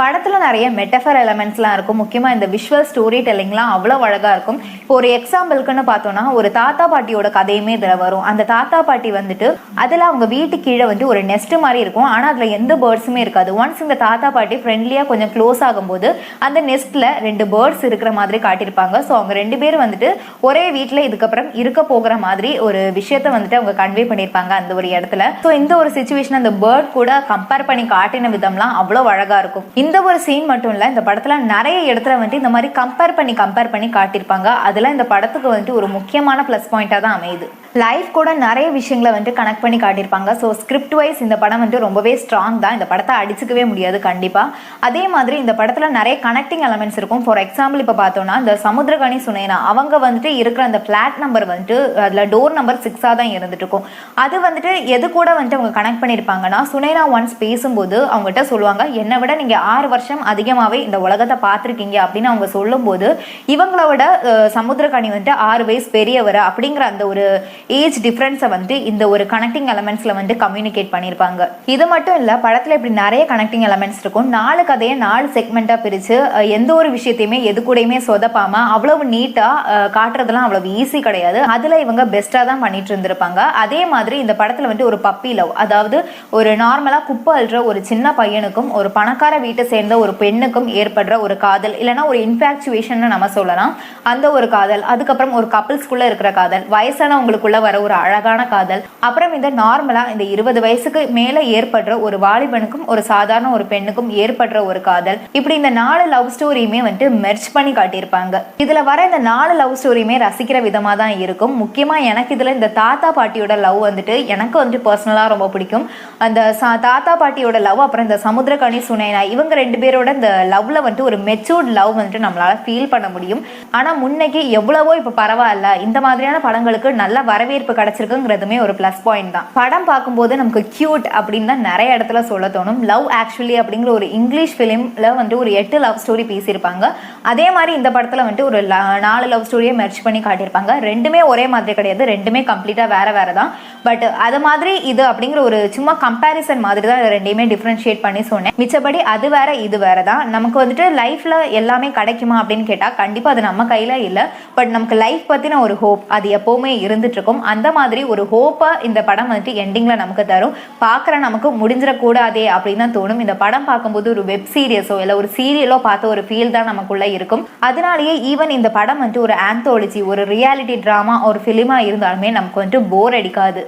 படத்தில் நிறைய மெட்டஃபர் எலமெண்ட்ஸ்லாம் இருக்கும். முக்கியமாக இந்த விஷுவல் ஸ்டோரி டெல்லிங்லாம் அவ்வளோ அழகாக இருக்கும். இப்போ ஒரு எக்ஸாம்பிளுக்குன்னு பார்த்தோன்னா ஒரு தாத்தா பாட்டியோட கதையுமே இதில் வரும். அந்த தாத்தா பாட்டி வந்துட்டு அதில் அவங்க வீட்டு கீழே வந்து ஒரு நெஸ்ட் மாதிரி இருக்கும். ஆனால் அதில் எந்த பேர்ட்ஸுமே இருக்காது. ஒன்ஸ் இந்த தாத்தா பாட்டி ஃப்ரெண்ட்லியாக கொஞ்சம் க்ளோஸ் ஆகும்போது அந்த நெஸ்ட்டில் ரெண்டு பேர்ட்ஸ் இருக்கிற மாதிரி காட்டியிருப்பாங்க. ஸோ அவங்க ரெண்டு பேரும் வந்துட்டு ஒரே வீட்டில் இதுக்கப்புறம் இருக்க போகிற மாதிரி ஒரு விஷயத்த வந்துட்டு அவங்க கன்வே பண்ணியிருப்பாங்க அந்த ஒரு இடத்துல. ஸோ இந்த ஒரு சுச்சுவேஷன் அந்த பேர்ட் கூட கம்பேர் பண்ணி காட்டின விதம்லாம் அவ்வளோ அழகாக இருக்கும். இந்த இந்த ஒரு சீன் மட்டும் இல்லை இந்த படத்தில் நிறைய இடத்துல வந்துட்டு இந்த மாதிரி கம்பேர் பண்ணி கம்பேர் பண்ணி காட்டியிருப்பாங்க. அதெல்லாம் இந்த படத்துக்கு வந்துட்டு ஒரு முக்கியமான ப்ளஸ் பாயிண்ட்டாக தான் அமையுது. லைஃப் கூட நிறைய விஷயங்களை வந்துட்டு கனெக்ட் பண்ணி காட்டியிருப்பாங்க. ஸோ ஸ்கிரிப்ட் வைஸ் இந்த படம் வந்துட்டு ரொம்பவே ஸ்ட்ராங் தான். இந்த படத்தை அடிச்சுக்கவே முடியாது கண்டிப்பாக அதே மாதிரி இந்த படத்தில் நிறைய கனெக்டிங் எலமெண்ட்ஸ் இருக்கும். ஃபார் எக்ஸாம்பிள் இப்போ பார்த்தோம்னா இந்த சமுத்திரகணி சுனேனா அவங்க வந்துட்டு இருக்கிற அந்த ஃப்ளாட் நம்பர் வந்துட்டு அதில் டோர் நம்பர் சிக்ஸாக தான் இருந்துட்டு இருக்கும். அது வந்துட்டு எது கூட வந்துட்டு அவங்க கனெக்ட் பண்ணியிருப்பாங்கன்னா சுனேனா ஒன்ஸ் பேசும்போது அவங்ககிட்ட சொல்லுவாங்க என்னை விட நீங்கள் ஆறு வருஷம் அதிகமாகவே இந்த உலகத்தை பார்த்துருக்கீங்க. அப்படின்னு அவங்க சொல்லும்போது இவங்களோட சமுத்திரகணி வந்துட்டு ஆறு வயசு பெரியவர் அப்படிங்கிற அந்த ஒரு ஏஜ் டிஃப்ரென்ஸை வந்து இந்த ஒரு கனெக்டிங் எலமெண்ட்ஸில் வந்து கம்யூனிகேட் பண்ணியிருப்பாங்க இது மட்டும் இல்லை படத்தில் இப்படி நிறைய கனெக்டிங் எலமெண்ட்ஸ் இருக்கும். நாலு கதையை நாலு செக்மெண்ட்டாக பிரித்து எந்த ஒரு விஷயத்தையுமே எது கூடயுமே சொதப்பாமல் அவ்வளவு நீட்டாக காட்டுறதுலாம் அவ்வளவு ஈஸி கிடையாது. அதில் இவங்க பெஸ்ட்டாக தான் பண்ணிட்டு இருந்திருப்பாங்க. அதே மாதிரி இந்த படத்தில் வந்து ஒரு பப்பி லவ் அதாவது ஒரு நார்மலாக குப்பை அழுற ஒரு சின்ன பையனுக்கும் ஒரு பணக்கார வீட்டை சேர்ந்த ஒரு பெண்ணுக்கும் ஏற்படுற ஒரு காதல் இல்லைன்னா ஒரு இன்ஃபாக்சுவேஷன் நம்ம சொல்லலாம். அந்த ஒரு காதல் அதுக்கப்புறம் ஒரு கப்பிள்ஸ்குள்ளே இருக்கிற காதல் வயசானவங்களுக்குள்ள வர ஒரு அழகான காதல். அப்புறம் இந்த நார்மலாக இந்த இருபது வயசுக்கு மேலே ஏற்படுற ஒரு வாலிபனுக்கும் ஒரு சாதாரண ஒரு பெண்ணுக்கும் ஏற்படுற ஒரு காதல். இப்படி இந்த நாலு லவ் ஸ்டோரியுமே வந்துட்டு மெர்ச் பண்ணி காட்டியிருப்பாங்க. இதில் வர இந்த நாலு லவ் ஸ்டோரியுமே ரசிக்கிற விதமாக தான் இருக்கும். முக்கியமாக எனக்கு இதில் இந்த தாத்தா பாட்டியோட லவ் வந்துட்டு எனக்கு வந்துட்டு பர்சனலாக ரொம்ப பிடிக்கும். அந்த சா- தாத்தா பாட்டியோட லவ் அப்புறம் இந்த சமுத்திரகனி சுனேனா இவங்க ரெண்டு பேரோட இந்த லவ்ல வந்துட்டு ஒரு மெச்சூர்ட் லவ் வந்துட்டு நம்மளால ஃபீல் பண்ண முடியும். ஆனால் முன்னைக்கு எவ்வளவோ இப்போ பரவாயில்ல. இந்த மாதிரியான படங்களுக்கு நல்ல வரவேற்பு கிடைச்சிருக்குங்கிறதுமே ஒரு ப்ளஸ் பாயிண்ட் தான். படம் பார்க்கும்போது நமக்கு கியூட் அப்படின்னு தான் நிறைய இடத்துல சொல்ல தோணும். லவ் ஆக்சுவலி அப்படிங்கிற ஒரு இங்கிலீஷ் ஃபிலிமில் வந்துட்டு ஒரு எட்டு லவ் ஸ்டோரி பேசியிருப்பாங்க. அதே மாதிரி இந்த படத்தில் வந்துட்டு ஒரு நாலு லவ் ஸ்டோரியை மெர்ச் பண்ணி காட்டியிருப்பாங்க. ரெண்டுமே ஒரே மாதிரி கிடையாது. ரெண்டுமே கம்ப்ளீட்டாக வேறு வேறு தான். பட் அது மாதிரி இது அப்படிங்கிற ஒரு சும்மா கம்பேரிசன் மாதிரி தான் ரெண்டையுமே டிஃப்ரென்ஷியேட் பண்ணி சொன்னேன். மிச்சபடி அது வேற இது வேற தான். நமக்கு வந்துட்டு லைஃப்ல எல்லாமே கிடைக்குமா அப்படின்னு கேட்டால் கண்டிப்பாக அது நம்ம கையில் இல்லை. பட் நமக்கு லைஃப் பற்றின ஒரு ஹோப் அது எப்போவுமே இருந்துட்டு இருக்கும் அந்த மாதிரி ஒரு ஹோப்பை இந்த படம் வந்துட்டு எண்டிங்கில் நமக்கு தரும். பார்க்குற நமக்கு முடிஞ்சிடக்கூடாதே அப்படின்னு தான் தோணும். இந்த படம் பார்க்கும்போது ஒரு வெப் சீரியஸோ இல்லை ஒரு சீரியலோ பார்த்த ஒரு ஃபீல் தான் நமக்குள்ள இருக்கும். அதனாலேயே ஈவன் இந்த படம் வந்துட்டு ஒரு ஆந்தாலஜி ஒரு ரியாலிட்டி ட்ராமா ஒரு ஃபிலிமாக இருந்தாலுமே நமக்கு வந்துட்டு போர் அடிக்காது.